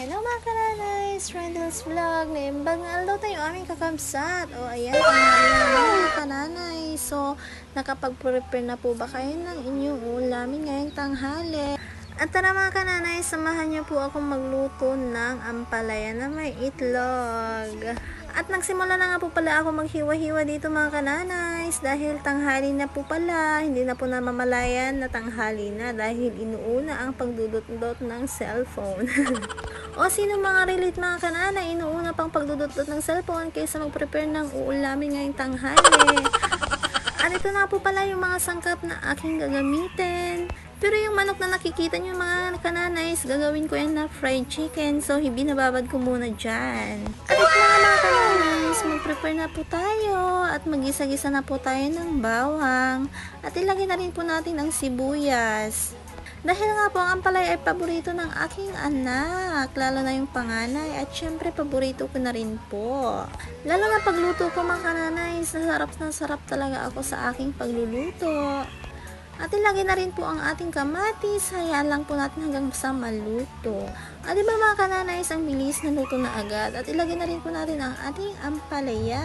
Hello mga kananays! Randall's Vlog! Naimbag na aldaw tayo aming kakamsat. O ayan, tanghali na mga kananay. So, nakapag-prepare na po ba kayo ng inyong ulamin ngayong tanghali? At tara mga kananay, samahan niyo po akong magluto ng ampalaya na may itlog. At nagsimula na nga po pala ako maghiwa-hiwa dito mga kananays dahil tanghali na po pala, hindi na po namamalayan na tanghali na dahil inuuna ang pagdudot-dot ng cellphone. o sino mga relate mga kanana, inuuna pang pagdudot-dot ng cellphone kaysa mag-prepare ng uulamin ngayong tanghali. At ito na po pala yung mga sangkap na aking gagamitin. Pero yung manok na nakikita nyo mga kananays, gagawin ko yan na fried chicken. So, binababad ko muna dyan. At mga mga kananays, mag-prepare na po tayo. At magisa-gisa na po tayo ng bawang. At ilagay na rin po natin ang sibuyas. Dahil nga po ang ampalaya ay paborito ng aking anak, lalo na yung panganay, at syempre paborito ko na rin po. Lalo na pagluto ko mga kananay, sarap na sarap talaga ako sa aking pagluluto. At ilagay na rin po ang ating kamatis, hayaan lang po natin hanggang sa maluto. At diba mga kananay, ang bilis na luto na agad. At ilagay na rin po natin ang ating ampalaya.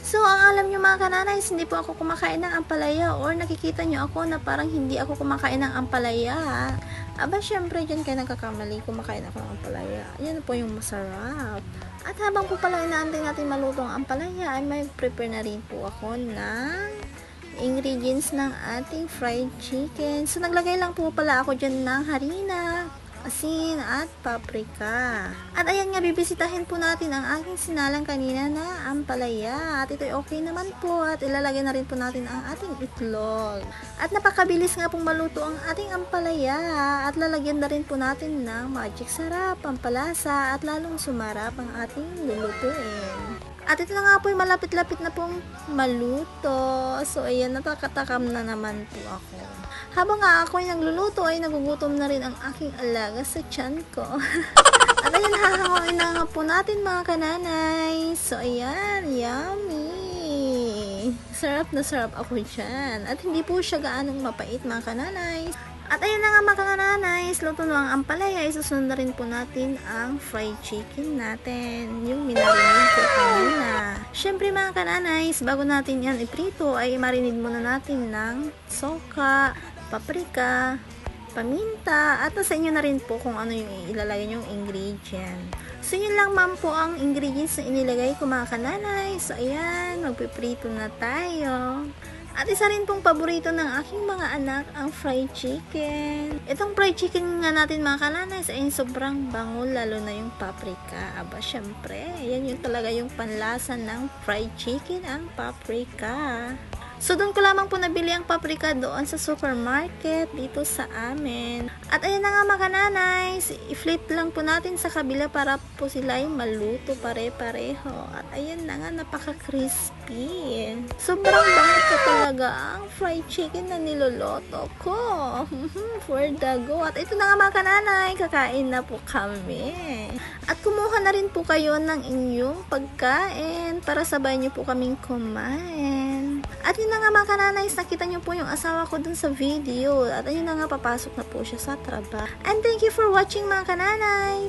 So, ang alam nyo mga kananays, hindi po ako kumakain ng ampalaya or nakikita nyo ako na parang hindi ako kumakain ng ampalaya. Aba, syempre, dyan kayo nagkakamali, kumakain ako ng ampalaya. Yan po yung masarap. At habang po pala inaantay natin maluto ang ampalaya, ay may prepare na rin po ako ng ingredients ng ating fried chicken. So, naglagay lang po pala ako dyan ng harina, asin, at paprika. At ayan nga, bibisitahin po natin ang aking sinalang kanina na ampalaya. At ito okay naman po at ilalagay na rin po natin ang ating itlog. At napakabilis nga pong maluto ang ating ampalaya. At lalagyan na rin po natin ng magic sarap, pampalasa, at lalong sumarap ang ating lulutuin. At ito na nga po yung malapit-lapit na pong maluto. So, ayan, natakatakam na naman po ako. Habang nga ako ay nagluluto, ay nagugutom na rin ang aking alaga sa tiyan ko. At ayan, hahangoin na nga po natin mga kananay. So, ayan, yummy! Sarap na sarap ako dyan. At hindi po siya gaanong mapait mga kananay. At ayun na nga mga kananays, luto na ang ampalaya, isusunod na rin po natin ang fried chicken natin, yung minarinig ko kanina. Siyempre mga kananays, bago natin yan iprito, ay marinid muna natin ng soka, paprika, paminta, at sa inyo na rin po kung ano yung ilalagay yung ingredient. So, yun lang ma'am po ang ingredients na inilagay ko mga kananay. So, ayan, magpiprito na tayo. At isa rin pong paborito ng aking mga anak ang fried chicken. Itong fried chicken nga natin mga kananas ay sobrang bango lalo na yung paprika. Aba syempre, yan yung talaga yung panlasa ng fried chicken ang paprika. So, doon ko lamang po nabili ang paprika doon sa supermarket dito sa amin. At ayun na nga mga kananays, i-flip lang po natin sa kabila para po sila ay maluto pare-pareho. At ayun na nga, napaka-crispy. Sobrang bango ko talaga ang fried chicken na niloloto ko. For the go. At ito na nga mga kananay, kakain na po kami. At kumuha na rin po kayo ng inyong pagkain para sabay niyo po kaming kumain. At yun na nga mga kananays, nakita niyo po yung asawa ko dun sa video. At ayun na nga, papasok na po siya sa trabaho. And thank you for watching mga kananays!